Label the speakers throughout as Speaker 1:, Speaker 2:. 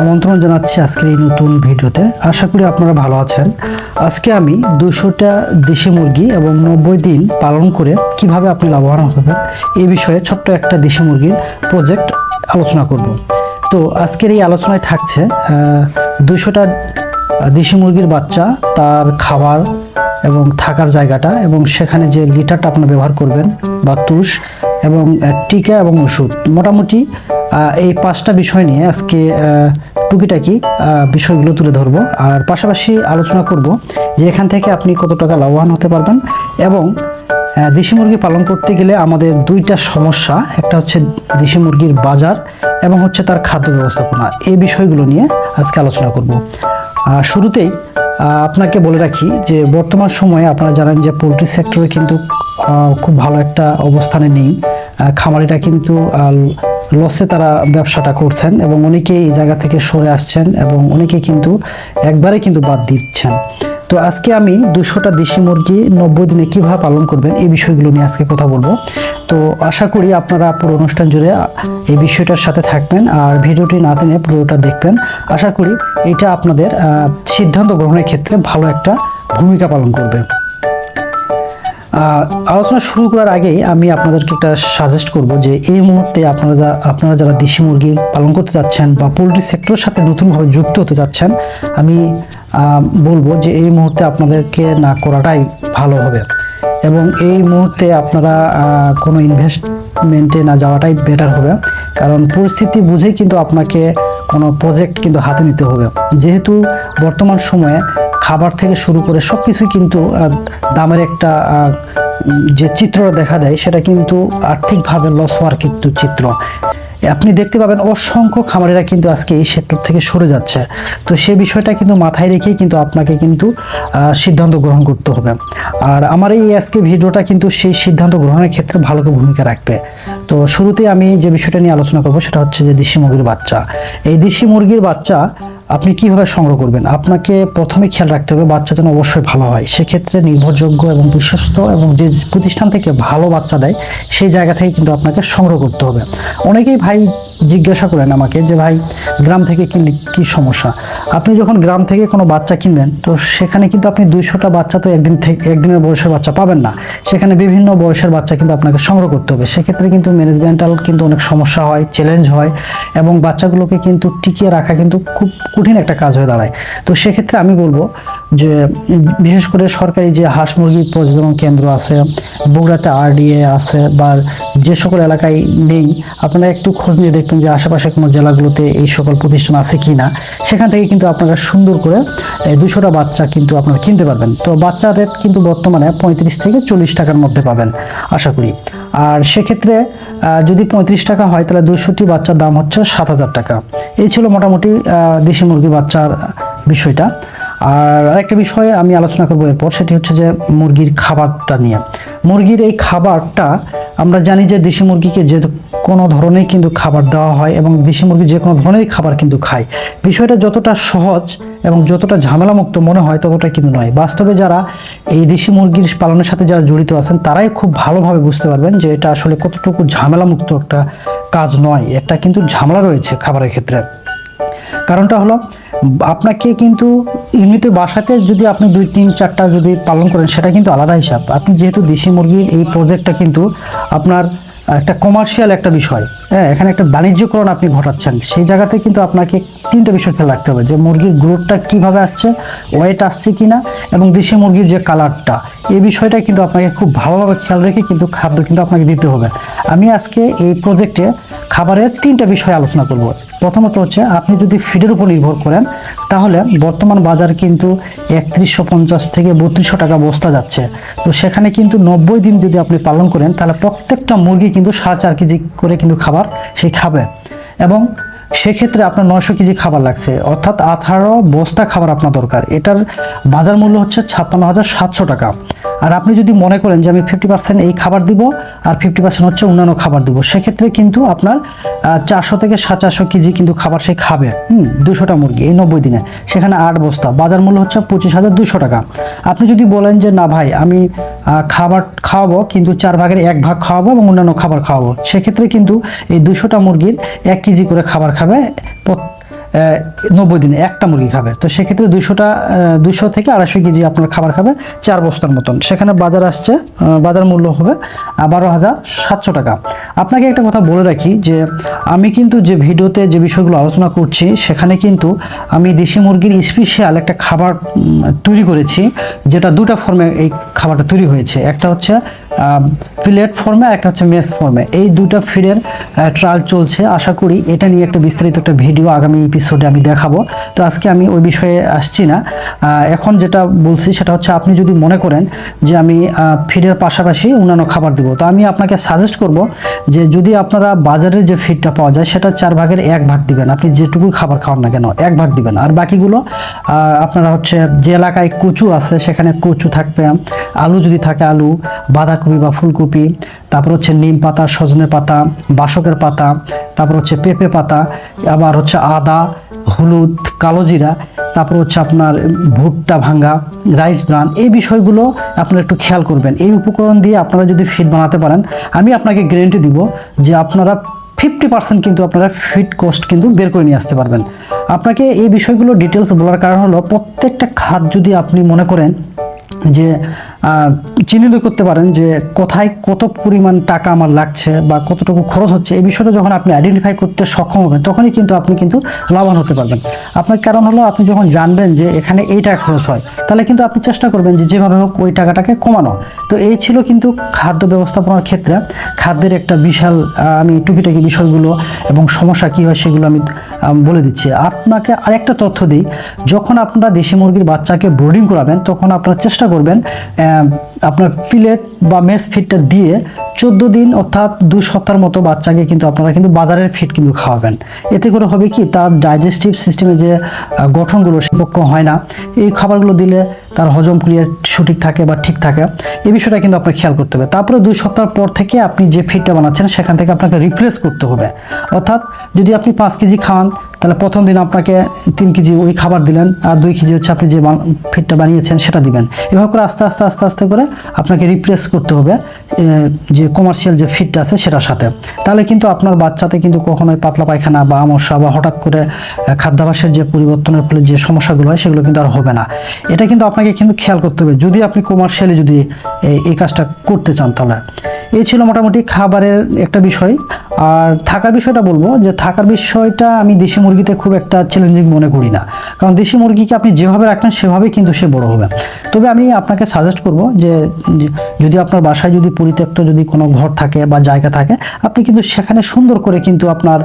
Speaker 1: আমন্ত্রণ জানাচ্ছি আজকের এই নতুন ভিডিওতে। আশা করি আপনারা ভালো আছেন। আজকে আমি দুশোটা দেশি মুরগি এবং নব্বই দিন পালন করে কীভাবে আপনি লাভবান হবেন এই বিষয়ে ছোট্ট একটা দেশি মুরগির প্রজেক্ট আলোচনা করব। তো আজকের এই আলোচনায় থাকছে দুশোটা দেশি মুরগির বাচ্চা, তার খাবার এবং থাকার জায়গাটা এবং সেখানে যে লিটারটা আপনি ব্যবহার করবেন বা তুষ এবং টিকা এবং ওষুধ। মোটামুটি এই পাঁচটা বিষয় নিয়ে আজকে টুকিটাকি বিষয়গুলো তুলে ধরবো। আর পাশাপাশি আলোচনা করব যে এখান থেকে আপনি কত টাকা লাভবান হতে পারবেন এবং দেশি মুরগি পালন করতে গেলে আমাদের দুইটা সমস্যা। একটা হচ্ছে দেশি মুরগির বাজার এবং হচ্ছে তার খাদ্য ব্যবস্থাপনা। এই বিষয়গুলো নিয়ে আজকে আলোচনা করব। শুরুতেই আপনাকে বলে রাখি যে বর্তমান সময়ে আপনারা জানেন যে পোলট্রি সেক্টরে কিন্তু খুব ভালো একটা অবস্থানে নেই। খামারিটা কিন্তু লসে তারা ব্যবসাটা করছেন এবং অনেকেই এই জায়গা থেকে সরে আসছেন এবং অনেকে কিন্তু একবারে কিন্তু বাদ দিচ্ছেন। তো আজকে আমি দুশোটা দেশি মুরগি নব্বই দিনে কীভাবে পালন করবেন এই বিষয়গুলো নিয়ে আজকে কথা বলব। তো আশা করি আপনারা পুরো অনুষ্ঠান জুড়ে এই বিষয়টার সাথে থাকবেন আর ভিডিওটি না টেনে পুরোটা দেখবেন। আশা করি এটা আপনাদের সিদ্ধান্ত গ্রহণের ক্ষেত্রে ভালো একটা ভূমিকা পালন করবে। আলোচনা শুরু করার আগেই আমি আপনাদেরকে একটা সাজেস্ট করব যে এই মুহূর্তে আপনারা যা- আপনারা যারা দেশি মুরগি পালন করতে যাচ্ছেন বা পোলট্রি সেক্টরের সাথে নতুনভাবে যুক্ত হতে যাচ্ছেন, আমি বলব যে এই মুহূর্তে আপনাদেরকে না করাটাই ভালো হবে। এবং এই মুহূর্তে আপনারা কোনো কোনো ইনভেস্টমেন্টে না যাওয়াটাই বেটার হবে। কারণ পরিস্থিতি বুঝেই কিন্তু আপনাকে কোনো প্রজেক্ট কিন্তু হাতে নিতে হবে। যেহেতু বর্তমান সময়ে খাবার থেকে শুরু করে সব কিছুই কিন্তু দামের একটা যে চিত্র দেখা দেয়, সেটা কিন্তু আর্থিকভাবে লস হওয়ার কিন্তু চিত্র। আপনি দেখতে পাবেন অসংখ্য খামারেরা কিন্তু আজকে এই সেক্টর থেকে সরে যাচ্ছে। তো সেই বিষয়টা কিন্তু মাথায় রেখে কিন্তু আপনাকে কিন্তু সিদ্ধান্ত গ্রহণ করতে হবে। আর আমার এই আজকে ভিডিওটা কিন্তু সেই সিদ্ধান্ত গ্রহণের ক্ষেত্রে ভালো ভূমিকা রাখবে। তো শুরুতে আমি যে বিষয়টা নিয়ে আলোচনা করব সেটা হচ্ছে যে দেশি মুরগির বাচ্চা। এই দেশি মুরগির বাচ্চা আপনি কীভাবে সংগ্রহ করবেন? আপনাকে প্রথমে খেয়াল রাখতে হবে বাচ্চা যেন অবশ্যই ভালো হয়। সেক্ষেত্রে নির্ভরযোগ্য এবং বিশ্বস্ত এবং যে প্রতিষ্ঠান থেকে ভালো বাচ্চা দেয়, সেই জায়গা থেকে কিন্তু আপনাকে সংগ্রহ করতে হবে। অনেকেই ভাই জিজ্ঞাসা করেন আমাকে যে, ভাই, গ্রাম থেকে কিনলে কি সমস্যা? আপনি যখন গ্রাম থেকে কোনো বাচ্চা কিনবেন, তো সেখানে কিন্তু আপনি দুইশোটা বাচ্চা তো একদিন থেকে একদিনের বয়সের বাচ্চা পাবেন না। সেখানে বিভিন্ন বয়সের বাচ্চা কিন্তু আপনাকে সংগ্রহ করতে হবে। সেক্ষেত্রে কিন্তু ম্যানেজমেন্টাল কিন্তু অনেক সমস্যা হয়, চ্যালেঞ্জ হয় এবং বাচ্চাগুলোকে কিন্তু টিকিয়ে রাখা কিন্তু খুব কঠিন একটা কাজ হয়ে দাঁড়ায়। তো সেক্ষেত্রে আমি বলব যে, বিশেষ করে সরকারি যে হাঁস মুরগি প্রজনন কেন্দ্র আছে, বগুড়াতে আরডিএ আছে বা যে সকল এলাকায় নেই, আপনারা একটু খোঁজ নিয়ে দেখবেন যে আশেপাশে কোনো জেলাগুলোতে এই সকল প্রতিষ্ঠান আছে কি না সেখান থেকে কিন্তু আপনারা সুন্দর করে দুশোটা বাচ্চা কিন্তু আপনারা কিনতে পারবেন। তো বাচ্চার রেট কিন্তু বর্তমানে পঁয়ত্রিশ থেকে চল্লিশ টাকার মধ্যে পাবেন, আশা করি। আর সেক্ষেত্রে যদি পঁয়ত্রিশ টাকা হয়, তাহলে দুশোটি বাচ্চার দাম হচ্ছে সাত হাজার টাকা। এই ছিল মোটামুটি দেশি মুরগি বাচ্চার বিষয়টা। আর আরেকটা বিষয়ে আমি আলোচনা করব এরপর, সেটি হচ্ছে যে মুরগির খাবারটা নিয়ে। মুরগির এই খাবারটা, আমরা জানি যে দেশি মুরগিকে যে কোনো ধরনের কিন্তু খাবার দেওয়া হয় এবং দেশি মুরগি যে কোনো ধরনেরই খাবার কিন্তু খায়। বিষয়টা যতটা সহজ এবং যতটা ঝামেলামুক্ত মনে হয় ততটা কিন্তু নয়। বাস্তবে যারা এই দেশি মুরগির পালনের সাথে যারা জড়িত আছেন, তারাই খুব ভালোভাবে বুঝতে পারবেন যে এটা আসলে কতটুকু ঝামেলামুক্ত একটা কাজ নয়। এটা কিন্তু ঝামেলা রয়েছে খাবারের ক্ষেত্রে। কারণটা হলো, আপনাকে কিন্তু এমনিতে বাসাতে যদি আপনি দুই, তিন, চারটা যদি পালন করেন, সেটা কিন্তু আলাদা হিসাব। আপনি যেহেতু দেশি মুরগির এই প্রজেক্টটা কিন্তু আপনার একটা কমার্শিয়াল একটা বিষয়। হ্যাঁ এখানে একটা বাণিজ্যকরণ আপনি ঘটাচ্ছেন। সেই জায়গাতে কিন্তু আপনাকে তিনটা বিষয় খেয়াল রাখতে হবে, যে মুরগির গ্রোথটা কীভাবে আসছে ওয়েট আসছে কি না এবং দেশি মুরগির যে কালারটা এই বিষয়টা কিন্তু আপনাকে খুব ভালোভাবে খেয়াল রেখে কিন্তু খাদ্য কিন্তু আপনাকে দিতে হবে। আমি আজকে এই প্রজেক্টে খাবারের তিনটা বিষয় আলোচনা করব। প্রথমত হচ্ছে আপনি যদি ফিডের উপর নির্ভর করেন, তাহলে বর্তমান বাজার কিন্তু একত্রিশশো পঞ্চাশ থেকে বত্রিশশো টাকা বস্তা যাচ্ছে। তো সেখানে কিন্তু নব্বই দিন যদি আপনি পালন করেন, তাহলে প্রত্যেকটা মুরগি কিন্তু সাড়ে চার কেজি করে কিন্তু খাবার সেই খাবে। এবং সেক্ষেত্রে আপনার নয়শো কেজি খাবার লাগছে। অর্থাৎ আঠারো বস্তা খাবার আপনার দরকার। এটার বাজার মূল্য হচ্ছে ছাপ্পান্ন হাজার সাতশো টাকা। আর আপনি যদি মনে করেন যে আমি ফিফটি পার্সেন্ট এই খাবার দিব আর ফিফটি পার্সেন্ট হচ্ছে অন্যান্য খাবার দিব, সেক্ষেত্রে কিন্তু আপনার চারশো থেকে সাত চারশো কেজি কিন্তু খাবার সে খাবে। হুম, দুশোটা মুরগি এই নব্বই দিনে। সেখানে আট বস্তা। বাজার মূল্য হচ্ছে পঁচিশ হাজার দুশো টাকা। আপনি যদি বলেন যে, না ভাই, আমি খাবার খাওয়াবো, কিন্তু চার ভাগের এক ভাগ খাওয়াবো এবং অন্যান্য খাবার খাওয়াবো, সেক্ষেত্রে কিন্তু এই দুশোটা মুরগির এক কেজি করে খাবার খাবে নব্বই দিনে একটা মুরগি খাবে। তো সেক্ষেত্রে দুশোটা দুশো থেকে আড়াইশো কেজি আপনার খাবার খাবে চার বস্তার মতন। সেখানে বাজার আসছে বাজার মূল্য হবে বারো হাজার সাতশো টাকা। আপনাকে একটা কথা বলে রাখি যে, আমি কিন্তু যে ভিডিওতে যে বিষয়গুলো আলোচনা করছি, সেখানে কিন্তু আমি দেশি মুরগির স্পেশাল একটা খাবার তৈরি করেছি, যেটা দুটা ফর্মে এই খাবারটা তৈরি হয়েছে। একটা হচ্ছে প্লেট ফর্মে একটা হচ্ছে মেস ফর্মে এই দুটো ফিডের ট্রায়াল চলছে। আশা করি এটা নিয়ে একটা বিস্তারিত একটা ভিডিও আগামী এপিসোডে আমি দেখাবো। তো আজকে আমি ওই বিষয়ে আসছি না। এখন যেটা বলছি সেটা হচ্ছে আপনি যদি মনে করেন যে আমি ফিডের পাশাপাশি অন্যান্য খাবার দেবো, তো আমি আপনাকে সাজেস্ট করব যে যদি আপনারা বাজারে যে ফিডটা পাওয়া যায়, সেটা চার ভাগের এক ভাগ দিবেন। আপনি যেটুকু খাবার খাওয়ান না কেন, এক ভাগ দিবেন। আর বাকিগুলো আপনারা হচ্ছে যে এলাকায় কচু আছে, সেখানে কচু থাকবে, আলু যদি থাকে, আলু, বাঁধাকপি বা ফুলকপি, তারপর হচ্ছে নিম পাতা, সজনে পাতা, বাসকের পাতা, তারপর হচ্ছে পেঁপে পাতা, আবার হচ্ছে আদা, হলুদ, কালো জিরা, তারপর হচ্ছে আপনার ভুট্টা ভাঙ্গা, রাইস ব্রান, এই বিষয়গুলো আপনারা একটু খেয়াল করবেন। এই উপকরণ দিয়ে আপনারা যদি ফিট বানাতে পারেন, আমি আপনাকে গ্যারেন্টি দিব যে আপনারা ফিফটি পার্সেন্ট কিন্তু আপনারা ফিট কস্ট কিন্তু বের করে নিয়ে আসতে পারবেন। আপনাকে এই বিষয়গুলো ডিটেলস বলার কারণ হলো, প্রত্যেকটা খাত যদি আপনি মনে করেন যে চিহ্নিত করতে পারেন যে কোথায় কত পরিমাণ টাকা আমার লাগছে বা কতটুকু খরচ হচ্ছে, এই বিষয়টা যখন আপনি আইডেন্টিফাই করতে সক্ষম হবেন, তখনই কিন্তু আপনি কিন্তু লাভবান হতে পারবেন। আপনার কারণ হলো আপনি যখন জানবেন যে এখানে এই টাকা খরচ হয়, তাহলে কিন্তু আপনি চেষ্টা করবেন যে যেভাবে হোক ওই টাকাটাকে কমানো। তো এই ছিল কিন্তু খাদ্য ব্যবস্থাপনার ক্ষেত্রে খাদ্যের একটা বিশাল আমি টুকিটাকি বিষয়গুলো এবং সমস্যা কী হয় সেগুলো আমি বলে দিচ্ছি। আপনাকে আরেকটা তথ্য দিই, যখন আপনারা দেশি মুরগির বাচ্চাকে ব্রোডিং করাবেন, তখন আপনারা চেষ্টা করবেন আপনার ফিলেট বা মেস ফিডটা দিয়ে চোদ্দ দিন অর্থাৎ দু সপ্তাহের মতো বাচ্চাকে কিন্তু আপনারা কিন্তু বাজারের ফিড কিন্তু খাওয়াবেন। এতে করে হবে কি? তার ডাইজেস্টিভ সিস্টেমে যে গঠনগুলো সেপক্ষ হয় না। এই খাবারগুলো দিলে তার হজম ক্রিয়া সঠিক থাকে বা ঠিক থাকে। এই বিষয়টা কিন্তু আপনার খেয়াল করতে হবে। তারপরে দুই সপ্তাহ পর থেকে আপনি যে ফিডটা বানাচ্ছেন, সেখান থেকে আপনাকে রিপ্লেস করতে হবে। অর্থাৎ যদি আপনি পাঁচ কেজি খাওয়ান তাহলে প্রথম দিন আপনাকে তিন কেজি ওই খাবার দিলেন আর দুই কেজি হচ্ছে আপনি যে ফিডটা বানিয়েছেন সেটা দিবেন। এভাবে করে আস্তে আস্তে আস্তে আস্তে করে আপনাকে রিপ্লেস করতে হবে যে কমার্শিয়াল যে ফিডটা আছে সেটার সাথে। তাহলে কিন্তু আপনার বাচ্চাতে কিন্তু কখনোই পাতলা পায়খানা বা আমস্যা বা হঠাৎ করে আহ, খাদ্যাভ্যাসের যে পরিবর্তনের ফলে যে সমস্যাগুলো হয় সেগুলো কিন্তু আর হবে না। এটা কিন্তু আপনাকে কিন্তু খেয়াল করতে হবে। যদি আপনি কমার্শিয়ালি যদি এই- এই কাজটা করতে চান তাহলে। এই ছিল মোটামুটি খাবারের একটা বিষয়। আর থাকার বিষয়টা বলব যে থাকার বিষয়টা আমি দেশি মুরগিতে খুব একটা চ্যালেঞ্জিং মনে করি না। কারণ দেশি মুরগিকে আপনি যেভাবে রাখবেন, সেভাবেই কিন্তু সে বড় হবে। তবে আমি আপনাকে সাজেস্ট করব যে যদি আপনার বাসায় যদি পরিত্যক্ত যদি কোনো ঘর থাকে বা জায়গা থাকে, আপনি কিন্তু সেখানে সুন্দর করে কিন্তু আপনার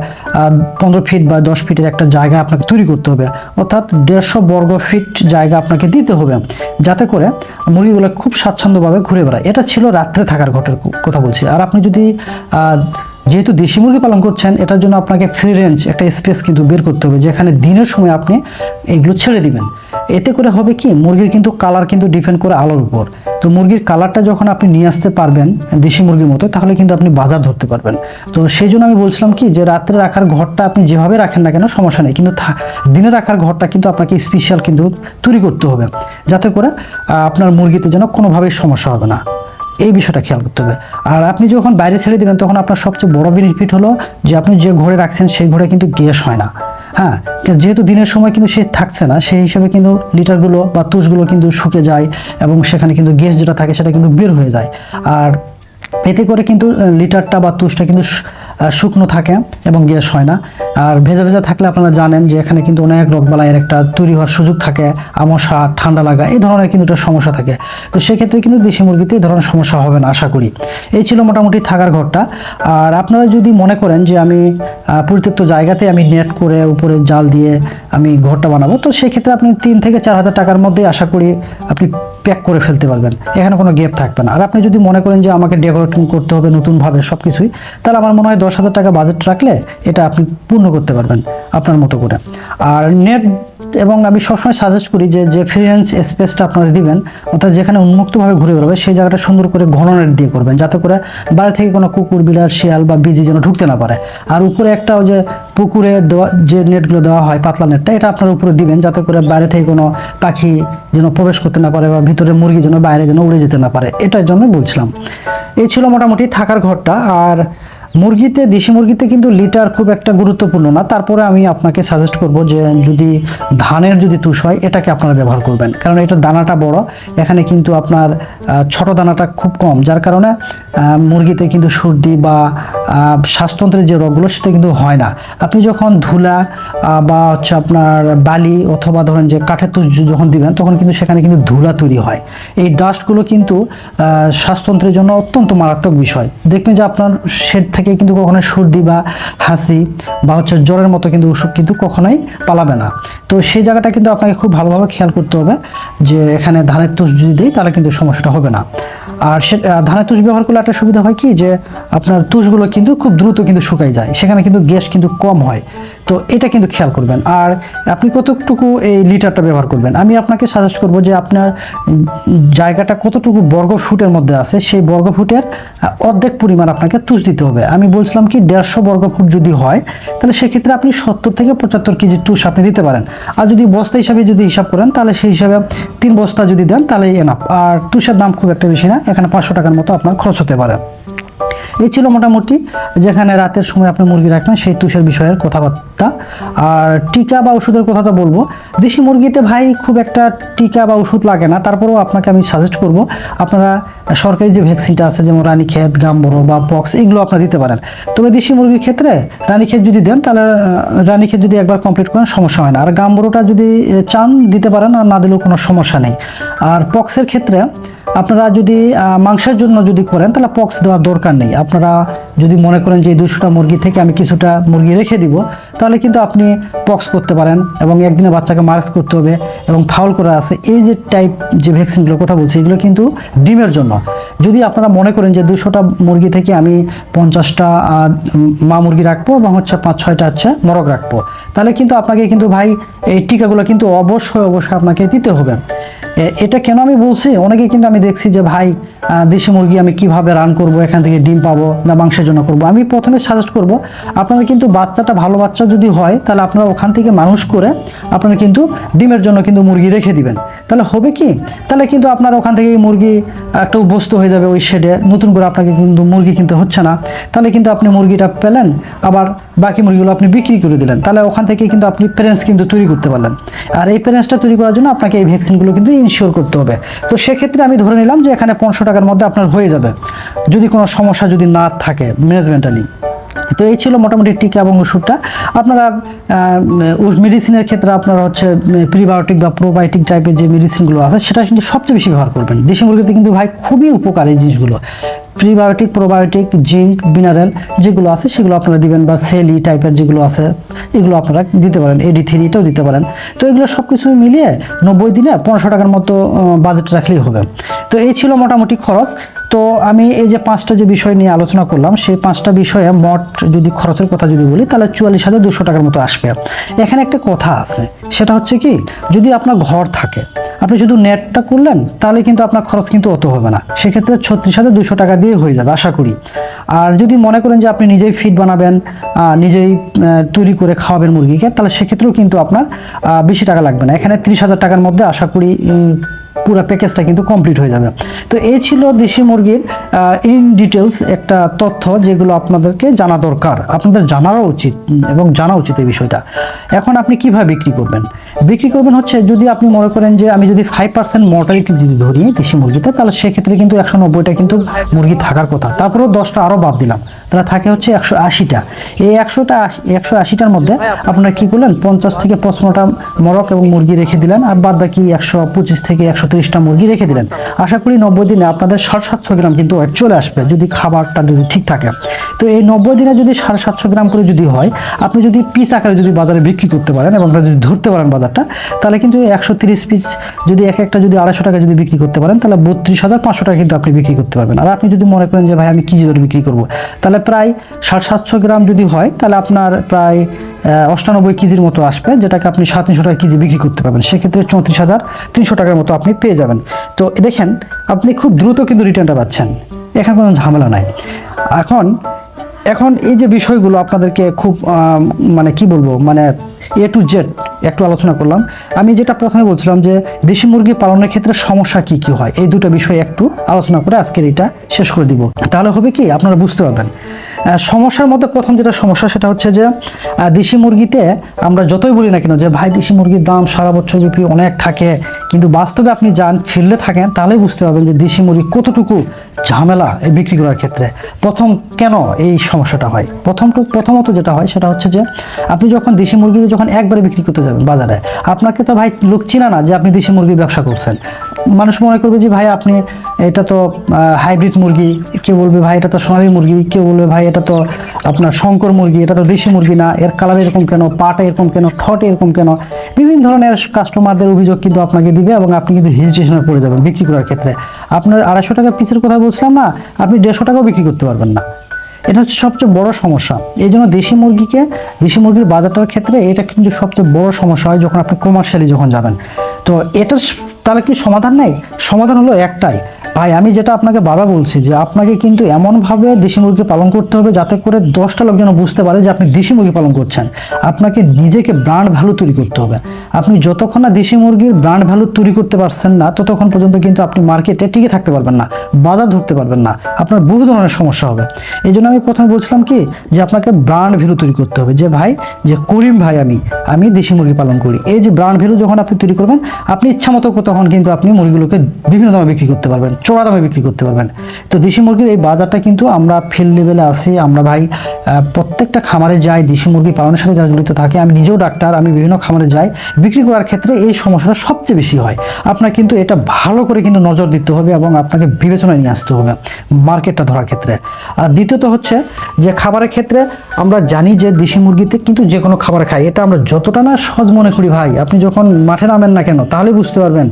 Speaker 1: পনেরো ফিট বা দশ ফিটের একটা জায়গা আপনাকে তৈরি করতে হবে। অর্থাৎ দেড়শো বর্গ ফিট জায়গা আপনাকে দিতে হবে, যাতে করে মুরগিগুলো খুব স্বাচ্ছন্দ্যভাবে ঘুরে বেড়ায়। এটা ছিল রাত্রে থাকার ঘটের কথা বলছি। আর আপনি যদি যেহেতু দেশি মুরগি পালন করছেন, এটার জন্য আপনাকে ফ্রি রেঞ্জ একটা স্পেস কিন্তু বের করতে হবে, যেখানে দিনের সময় আপনি এগুলো ছেড়ে দিবেন। এতে করে হবে কি, মুরগির কিন্তু কালার কিন্তু ডিপেন্ড করে আলোর উপর। তো মুরগির কালারটা যখন আপনি নিয়ে আসতে পারবেন দেশি মুরগির মতো, তাহলে কিন্তু আপনি বাজার ধরতে পারবেন। তো সেই জন্য আমি বলছিলাম কি, যে রাত্রে রাখার ঘরটা আপনি যেভাবে রাখেন না কেন, সমস্যা নেই। কিন্তু দিনে রাখার ঘরটা কিন্তু আপনাকে স্পেশাল কিন্তু তৈরি করতে হবে। যাতে করে আপনার মুরগিতে যেন কোনোভাবেই সমস্যা হবে না। এই বিষয়টা খেয়াল করতে হবে। আর আপনি যখন বাইরে ছেড়ে দেবেন, তখন আপনার সবচেয়ে বড় বেনিফিট হলো যে আপনি যে ঘরে রাখছেন, সেই ঘরে কিন্তু গ্যাস হয় না। হ্যাঁ? যেহেতু দিনের সময় কিন্তু সে থাকছে না, সেই হিসাবে কিন্তু লিটারগুলো বা তুষগুলো কিন্তু শুকে যায় এবং সেখানে কিন্তু গ্যাস যেটা থাকে, সেটা কিন্তু বের হয়ে যায়। আর এতে করে কিন্তু লিটারটা বা তুষটা কিন্তু শুকনো থাকে এবং গ্যাস হয় না। আর ভেজা ভেজা থাকলে আপনারা জানেন যে এখানে কিন্তু অনেক রোগবালাইয়ের একটা তৈরি হওয়ার সুযোগ থাকে, আমসা, ঠান্ডা লাগা, এই ধরনের কিন্তু একটা সমস্যা থাকে। তো সেক্ষেত্রে কিন্তু দেশি মুরগিতে এই ধরনের সমস্যা হবে না, আশা করি। এই ছিল মোটামুটি থাকার ঘরটা। আর আপনারা যদি মনে করেন যে আমি পরিত্যক্ত জায়গাতে আমি নেট করে উপরে জাল দিয়ে আমি ঘরটা বানাবো, তো সেক্ষেত্রে আপনি তিন থেকে চার হাজার টাকার মধ্যে আশা করি আপনি প্যাক করে ফেলতে পারবেন। এখানে কোনো গ্যাপ থাকবে না। আর আপনি যদি মনে করেন যে আমাকে ডেকোরেটিং করতে হবে নতুনভাবে সব কিছুই তাহলে আমার মনে হয় দশ হাজার টাকা বাজেট রাখলে এটা আপনি পূর্ণ করতে পারবেন আপনার মতো করে। আর নেট এবং আমি সবসময় সাজেস্ট করি যে যে ফ্রিল্যান্স স্পেসটা আপনারা দিবেন, অর্থাৎ যেখানে উন্মুক্তভাবে ঘুরে বেরোবে, সেই জায়গাটা সুন্দর করে ঘন নেট দিয়ে করবেন, যাতে করে বাইরে থেকে কোনো কুকুর বিড়াল শিয়াল বা বিজি যেন ঢুকতে না পারে। আর উপরে একটা যে পুকুরে দেওয়া, যে নেটগুলো দেওয়া হয়, পাতলা নেটটা এটা আপনার উপরে দিবেন, যাতে করে বাইরে থেকে কোনো পাখি যেন প্রবেশ করতে না পারে বা ভিতরে মুরগি যেন বাইরে যেন উড়ে যেতে না পারে, এটার জন্য বলছিলাম। এই ছিল মোটামুটি থাকার ঘরটা, আর মুরগিতে, দেশি মুরগিতে কিন্তু লিটার খুব একটা গুরুত্বপূর্ণ না। তারপরে আমি আপনাকে সাজেস্ট করব যে, যদি ধানের যদি তুষ হয়, এটাকে আপনারা ব্যবহার করবেন। কারণ এটা দানাটা বড়। এখানে কিন্তু আপনার ছোট দানাটা খুব কম। যার কারণে মুরগিতে কিন্তু সর্দি বা শ্বাসতন্ত্রের যে রোগগুলো, সেটা কিন্তু হয় না। আপনি যখন ধুলা বা হচ্ছে আপনার বালি অথবা ধরেন যে কাঠের তুষ যখন দিবেন, তখন কিন্তু সেখানে কিন্তু ধুলা তৈরি হয়। এই ডাস্টগুলো কিন্তু শ্বাসতন্ত্রের জন্য অত্যন্ত মারাত্মক বিষয়। দেখবেন যে আপনার সেট থেকে কিন্তু কখনোই সর্দি বা হাসি বা হচ্ছে জ্বরের মতো কিন্তু অসুখ কিন্তু কখনোই পালাবে না। তো সেই জায়গাটা কিন্তু আপনাকে খুব ভালোভাবে খেয়াল করতে হবে যে এখানে ধানের তুষ যদি দিই তাহলে কিন্তু সমস্যাটা হবে না। আর সে ধানের তুষ ব্যবহার করলে একটা সুবিধা হয় কি? যে আপনার তুষগুলো কিন্তু খুব দ্রুত কিন্তু শুকাই যায়। সেখানে কিন্তু গ্যাস কিন্তু কম হয়। তো এটা কিন্তু খেয়াল করবেন। আর আপনি কতটুকু এই লিটারটা ব্যবহার করবেন? আমি আপনাকে সাজেস্ট করব যে আপনার জায়গাটা কতটুকু বর্গ ফুটের মধ্যে আছে, সেই বর্গ ফুটের অর্ধেক পরিমাণ আপনাকে তুষ দিতে হবে। আমি বলছিলাম কি, দেড়শো বর্গ ফুট যদি হয়, তাহলে সেক্ষেত্রে আপনি সত্তর থেকে পঁচাত্তর কেজি তুষ আপনি দিতে পারেন। আর যদি বস্তা হিসাবে যদি হিসাব করেন, তাহলে সেই হিসাবে তিন বস্তা যদি দেন, তাহলে এনাফ আর তুষের দাম খুব একটা বেশি না, এখানে পাঁচশো টাকার মতো আপনার খরচ হতে পারে। এই ছিল মোটামুটি, যেখানে রাতের সময় আপনি মুরগি রাখবেন সেই তুষের বিষয়ের কথাবার্তা। আর টিকা বা ওষুধের কথা তো বলব। দেশি মুরগিতে ভাই খুব একটা টিকা বা ওষুধ লাগে না। তারপরেও আপনাকে আমি সাজেস্ট করব, আপনারা সরকারি যে ভ্যাকসিনটা আছে, যেমন রানীক্ষেত, গাম্বরো বা পক্স, এগুলো আপনারা দিতে পারেন। তবে দেশি মুরগির ক্ষেত্রে রানীক্ষেত যদি দেন, তাহলে রানীক্ষেত যদি একবার কমপ্লিট করেন, সমস্যা হয় না। আর গাম্বরোটা যদি চান, দিতে পারেন, আর না দিলেও কোনো সমস্যা নেই। আর পক্সের ক্ষেত্রে আপনারা যদি মাংসের জন্য যদি করেন, তাহলে পক্স দেওয়ার দরকার নেই। আপনারা যদি মনে করেন যে দুশোটা মুরগি থেকে আমি কিছুটা মুরগি রেখে দিব, তাহলে কিন্তু আপনি পক্স করতে পারেন এবং একদিনে বাচ্চাকে মার্কস করতে হবে এবং ফাউল করা আছে। এই যে টাইপ যে ভ্যাকসিনগুলোর কথা বলছি, এগুলো কিন্তু ডিমের জন্য। যদি আপনারা মনে করেন যে দুশোটা মুরগি থেকে আমি পঞ্চাশটা মা মুরগি রাখব এবং হচ্ছে পাঁচ, ছয়টা হচ্ছে মরক রাখব, তাহলে কিন্তু আপনাকে কিন্তু ভাই এই টিকাগুলো কিন্তু অবশ্যই অবশ্যই আপনাকে দিতে হবে। এটা কেন আমি বলছি? অনেকে কিন্তু আমি দেখছি যে, ভাই দেশি মুরগি আমি কীভাবে রান করব? এখান থেকে ডিম পাবো না মাংসের জন্য করব? আমি প্রথমে সাজেস্ট করব, আপনারা কিন্তু বাচ্চাটা ভালো বাচ্চা যদি হয়, তাহলে আপনারা ওখান থেকে মানুষ করে আপনারা কিন্তু ডিমের জন্য কিন্তু মুরগি রেখে দিবেন। তাহলে হবে কি? তাহলে কিন্তু আপনার ওখান থেকে মুরগি, একটা অভ্যস্ত হয়ে যাবে ওই শেডে নতুন করে আপনাকে কিন্তু মুরগি কিনতে হচ্ছে না। তাহলে কিন্তু আপনি মুরগিটা পেলেন, আবার বাকি মুরগিগুলো আপনি বিক্রি করে দিলেন। তাহলে ওখান থেকে কিন্তু আপনি প্যারেন্টস কিন্তু তৈরি করতে পারলেন। আর এই প্যারেন্টসটা তৈরি করার জন্য আপনাকে এই ভ্যাকসিনগুলো কিন্তু ইনশিওর করতে হবে। তো সেক্ষেত্রে আমি ধরে নিলাম যে এখানে পনেরোশো টাকার মধ্যে আপনার হয়ে যাবে। যদি কোনো সমস্যা যদি না থাকে ম্যানেজমেন্টালি তো এই ছিল মোটামুটি টিকা এবং ওষুধটা। আপনারা মেডিসিনের ক্ষেত্রে আপনারা হচ্ছে প্রিবায়োটিক বা প্রোবায়োটিক টাইপের যে মেডিসিনগুলো আছে, সেটা কিন্তু সবচেয়ে বেশি ব্যবহার করবেন। দেশি মুরগিতে কিন্তু ভাই খুবই উপকার এই জিনিসগুলো। প্রিবায়োটিক, প্রোবায়োটিক, জিঙ্ক, মিনারেল যেগুলো আছে, সেগুলো আপনারা দিবেন বা সেলি টাইপের যেগুলো আছে, এগুলো আপনারা দিতে পারেন এডি থ্রিটাও দিতে পারেন। তো এগুলো সব কিছু মিলিয়ে নব্বই দিনে পনেরোশো টাকার মতো বাজেট রাখলেই হবে। তো এই ছিল মোটামুটি খরচ। তো আমি এই যে পাঁচটা যে বিষয় নিয়ে আলোচনা করলাম, সেই পাঁচটা বিষয়ে মোট যদি খরচের কথা যদি বলি, তাহলে চুয়াল্লিশ হাজার দুশো টাকার মতো আসবে। এখানে একটা কথা আছে, সেটা হচ্ছে কি, যদি আপনার ঘর থাকে আপনি শুধু নেটটা করলেন, তাহলে কিন্তু আপনার খরচ কিন্তু অত হবে না। সেক্ষেত্রে ছত্রিশ হাজার দুশো টাকা দিয়ে হয়ে যাবে, আশা করি। আর যদি মনে করেন যে আপনি নিজেই ফিড বানাবেন নিজেই তৈরি করে খাওয়াবেন মুরগিকে, তাহলে সেক্ষেত্রেও কিন্তু আপনার বেশি টাকা লাগবে না। এখানে ত্রিশ হাজার টাকার মধ্যে আশা করি পুরো প্যাকেজটা কিন্তু কমপ্লিট হয়ে যাবে। তো এই ছিল দেশি মুরগির ইন ডিটেলস একটা তথ্য যেগুলো আপনাদেরকে জানা দরকার। আপনাদের জানারও উচিত এবং জানা উচিত এই বিষয়টা। এখন আপনি কীভাবে বিক্রি করবেন? বিক্রি করবেন হচ্ছে যদি আপনি মনে করেন যে আমি যদি ফাইভ পার্সেন্ট মর্টালিটি যদি ধরি দেশি মুরগিতে, তাহলে সেক্ষেত্রে কিন্তু একশো নব্বইটা কিন্তু মুরগি থাকার কথা। তারপরেও দশটা আরও বাদ দিলাম। তাহলে থাকে হচ্ছে একশো আশিটা। এই একশোটা একশো আশিটার মধ্যে আপনারা কি করলেন? পঞ্চাশ থেকে পঁচপন্নটা মরক এবং মুরগি রেখে দিলেন। আর বাদ বাকি একশো পঁচিশ থেকে একশো তিরিশটা মুরগি রেখে দিলেন। আশা করি নব্বই দিনে আপনাদের সাড়ে সাতশো গ্রাম কিন্তু চলে আসবে, যদি খাবারটা যদি ঠিক থাকে। তো এই নব্বই দিনে যদি সাড়ে সাতশো গ্রাম করে যদি হয়, আপনি যদি পিস আকারে যদি বাজারে বিক্রি করতে পারেন এবং আপনারা যদি ধরতে পারেন বাজারটা, তাহলে কিন্তু একশো তিরিশ পিস যদি এক একটা যদি আড়াইশো টাকা যদি বিক্রি করতে পারেন, তাহলে বত্রিশ হাজার পাঁচশো টাকা কিন্তু আপনি বিক্রি করতে পারবেন। আর আপনি যদি মনে করেন যে, ভাই, আমি কী ধরে বিক্রি করব? তাহলে প্রায় সাড়ে সাতশো গ্রাম যদি হয়, তাহলে আপনার প্রায় অষ্টানব্বই কেজির মতো আসবে, যেটাকে আপনি সাড়ে তিনশো টাকা কেজি বিক্রি করতে পারবেন। সেক্ষেত্রে চৌত্রিশ হাজার তিনশো টাকার মতো আপনি পেয়ে যাবেন। তো দেখেন, আপনি খুব দ্রুত কিন্তু রিটার্নটা পাচ্ছেন। এখানে কোনো ঝামেলা নাই। এখন এখন এই যে বিষয়গুলো আপনাদেরকে খুব মানে কি বলব মানে এ টু জেড একটু আলোচনা করলাম। আমি যেটা প্রথমে বলছিলাম যে দেশি মুরগি পালনের ক্ষেত্রে সমস্যা কি কি হয়, এই দুটো বিষয় একটু আলোচনা করে আজকের এটা শেষ করে দিব। তাহলে হবে কি, আপনারা বুঝতে পারবেন। সমস্যার মধ্যে প্রথম যেটা সমস্যা সেটা হচ্ছে যে দেশি মুরগিতে আমরা যতই বলি না কেন যে, ভাই, দেশি মুরগির দাম সারা বছর ব্যাপী অনেক থাকে। কিন্তু বাস্তবে আপনি যান ফিল্ডে থাকেন তাহলে বুঝতে পারবেন যে দেশি মুরগি কতটুকু ঝামেলা এই বিক্রি করার ক্ষেত্রে। প্রথম কেন এই সমস্যাটা হয়? প্রথম প্রথমত যেটা হয় সেটা হচ্ছে যে, আপনি যখন দেশি মুরগি যখন একবারে বিক্রি করতে যাবেন বাজারে, আপনাকে তো ভাই লোক চিনা না যে আপনি দেশি মুরগির ব্যবসা করছেন। মানুষ মনে করবে যে ভাই আপনি, এটা তো হাইব্রিড মুরগি, কেউ বলবে ভাই এটা তো সোনালী মুরগি, কেউ বলবে ভাই এটা তো আপনার শঙ্কর মুরগি, এটা তো দেশি মুরগি না, এর কালার এরকম কেন, পাটা এরকম কেন, ঠট এরকম কেন? বিভিন্ন ধরনের কাস্টমারদের অভিযোগ কিন্তু আপনাকে দিবে এবং আপনি কিন্তু হেজিটেশনে পড়ে যাবেন বিক্রি করার ক্ষেত্রে। আপনার আড়াইশো টাকা পিসের কথা বলছিলাম না, আপনি দেড়শো টাকাও বিক্রি করতে পারবেন না। এটা হচ্ছে সবচেয়ে বড় সমস্যা। এই জন্য দেশি মুরগিকে, দেশি মুরগির বাজারটার ক্ষেত্রে এটা কিন্তু সবচেয়ে বড় সমস্যা হয় যখন আপনি কমার্শিয়ালি যখন যাবেন। তো এটার তাহলে কি সমাধান নেই? সমাধান হলো একটাই ভাই, আমি যেটা আপনাকে বারবার বলছি যে আপনাকে কিন্তু এমনভাবে দেশি মুরগি পালন করতে হবে যাতে করে দশটা লোক যেন বুঝতে পারে যে আপনি দেশি মুরগি পালন করছেন। আপনাকে নিজেকে ব্র্যান্ড ভ্যালু তৈরি করতে হবে। আপনি যতক্ষণ না দেশি মুরগির ব্র্যান্ড ভ্যালু তৈরি করতে পারছেন না, ততক্ষণ পর্যন্ত কিন্তু আপনি মার্কেটে টিকে থাকতে পারবেন না, বাজার ধরতে পারবেন না। আপনার বহু ধরনের সমস্যা হবে। এই জন্য আমি প্রথমে বলছিলাম কি যে আপনাকে ব্র্যান্ড ভ্যালু তৈরি করতে হবে। যে ভাই, যে করিম ভাই আমি আমি দেশি মুরগি পালন করি। এই যে ব্র্যান্ড ভ্যালু যখন আপনি তৈরি করবেন, আপনি ইচ্ছা মতো তখন কিন্তু আপনি মুরগিগুলোকে বিভিন্ন দামে বিক্রি করতে পারবেন। চড়া দামে বিক্রি করতে পারবেন। তো দেশি মুরগির এই বাজারটা কিন্তু আমরা ফিল্ড লেভেলে আছি। আমরা ভাই প্রত্যেকটা খামারে যাই দেশি মুরগি পালনের সাথে যারা জড়িত থাকে। আমি নিজেও ডাক্তার, আমি বিভিন্ন খামারে যাই। বিক্রি করার ক্ষেত্রে এই সমস্যাটা সবচেয়ে বেশি হয়। আপনার কিন্তু এটা ভালো করে কিন্তু নজর দিতে হবে এবং আপনাকে বিবেচনায় নিয়ে আসতে হবে মার্কেটটা ধরার ক্ষেত্রে। আর দ্বিতীয়ত হচ্ছে যে খাবারের ক্ষেত্রে আমরা জানি যে দেশি মুরগিতে কিন্তু যে কোনো খাবার খাই এটা আমরা যতটা না সহজ মনে করি ভাই, আপনি যখন মাঠে নামেন না কেন, তাহলে বুঝতে পারবেন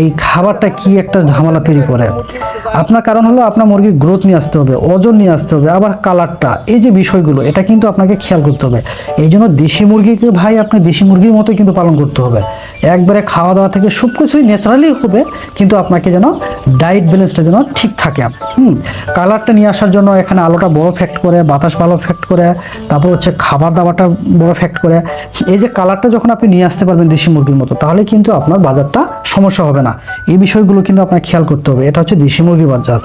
Speaker 1: এই খাবারটা কি একটা ঝামেলা তৈরি করে। আপনার কারণ হলো আপনার মুরগির গ্রোথ নিয়ে আসতে হবে, ওজন নিয়ে আসতে হবে, আবার কালারটা এই যে বিষয়গুলো, এটা কিন্তু আপনাকে খেয়াল করতে হবে। এই জন্য দেশি মুরগিকে ভাই, আপনি দেশি মুরগির মতোই কিন্তু পালন করতে হবে। একবারে খাওয়া দাওয়া থেকে সব কিছুই ন্যাচারালি হবে, কিন্তু আপনাকে যেন ডায়েট ব্যালেন্সটা যেন ঠিক থাকে। হুম কালারটা নিয়ে আসার জন্য এখানে আলোটা বড় ফ্যাক্ট করে, বাতাস ভালো ফ্যাক্ট করে, তারপর হচ্ছে খাবার দাবারটা বড় ফ্যাক্ট করে। এই যে কালারটা যখন আপনি নিয়ে আসতে পারবেন দেশি মুরগির মতো, তাহলে কিন্তু আপনার বাজারটা সমস্যা হবে না। এই বিষয়গুলো কিন্তু আপনার খেয়াল করতে হবে। এটা হচ্ছে দেশি মুরগি বাজার।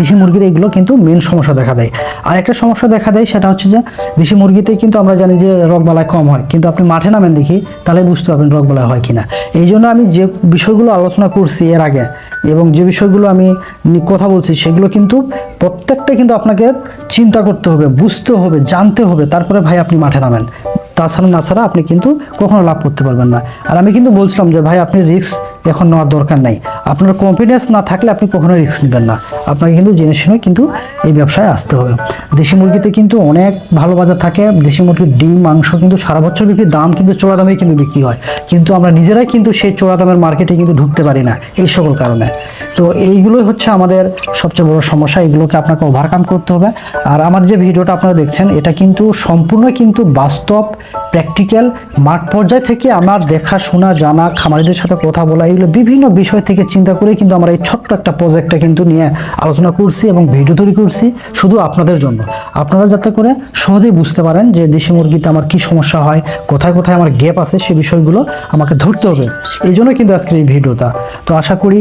Speaker 1: দেশি মুরগির এগুলো কিন্তু মেন সমস্যা দেখা দেয়। আর একটা সমস্যা দেখা দেয় সেটা হচ্ছে যে, দেশি মুরগিতে কিন্তু আমরা জানি যে রোগবালাই কম হয়। কিন্তু আপনি মাঠে নামেন দেখি, তাহলে বুঝতে পারবেন রোগবালাই হয় কিনা। এই জন্য আমি যে বিষয়গুলো আলোচনা করছি এর আগে, এবং যে বিষয়গুলো আমি কথা বলছি, সেগুলো কিন্তু প্রত্যেকটা কিন্তু আপনাকে চিন্তা করতে হবে, বুঝতে হবে, জানতে হবে, তারপরে ভাই আপনি মাঠে নামেন। তাছাড়া না ছাড়া আপনি কিন্তু কখনো লাভ করতে পারবেন না। আর আমি কিন্তু বলছিলাম যে, ভাই আপনি রিস্ক এখন নেওয়ার দরকার নাই। আপনার কনফিডেন্স না থাকলে আপনি কখনো রিস্ক নেবেন না। আপনাকে কিন্তু জেনে শুনে কিন্তু এই ব্যবসায় আসতে হবে। দেশি মুরগিতে কিন্তু অনেক ভালো বাজার থাকে। দেশি মুরগির ডিম, মাংস কিন্তু সারা বছর ব্যাপী দাম কিন্তু চোরা দামেই কিন্তু বিক্রি হয়। কিন্তু আমরা নিজেরাই কিন্তু সেই চোরা দামের মার্কেটে কিন্তু ঢুকতে পারি না এই সকল কারণে। তো এইগুলোই হচ্ছে আমাদের সবচেয়ে বড় সমস্যা। এগুলোকে আপনাকে ওভারকাম করতে হবে। আর আমার যে ভিডিওটা আপনারা দেখছেন, এটা কিন্তু সম্পূর্ণ কিন্তু বাস্তব প্র্যাকটিক্যাল মাঠ পর্যায় থেকে আমার দেখা, শোনা, জানা, খামারিদের সাথে কথা বলা এগুলো বিভিন্ন বিষয় থেকে চিন্তা করে কিন্তু আমরা এই ছোট্ট একটা প্রজেক্টটা কিন্তু নিয়ে আলোচনা করছি এবং ভিডিও তৈরি করছি শুধু আপনাদের জন্য। আপনারা যাতে করে সহজেই বুঝতে পারেন যে দেশি মুরগিতে আমার কি সমস্যা হয়, কোথায় কোথায় আমার গ্যাপ আছে সে বিষয়গুলো আমাকে ধরতে হবে। এই জন্য কিন্তু আজকের এই ভিডিওটা তো আশা করি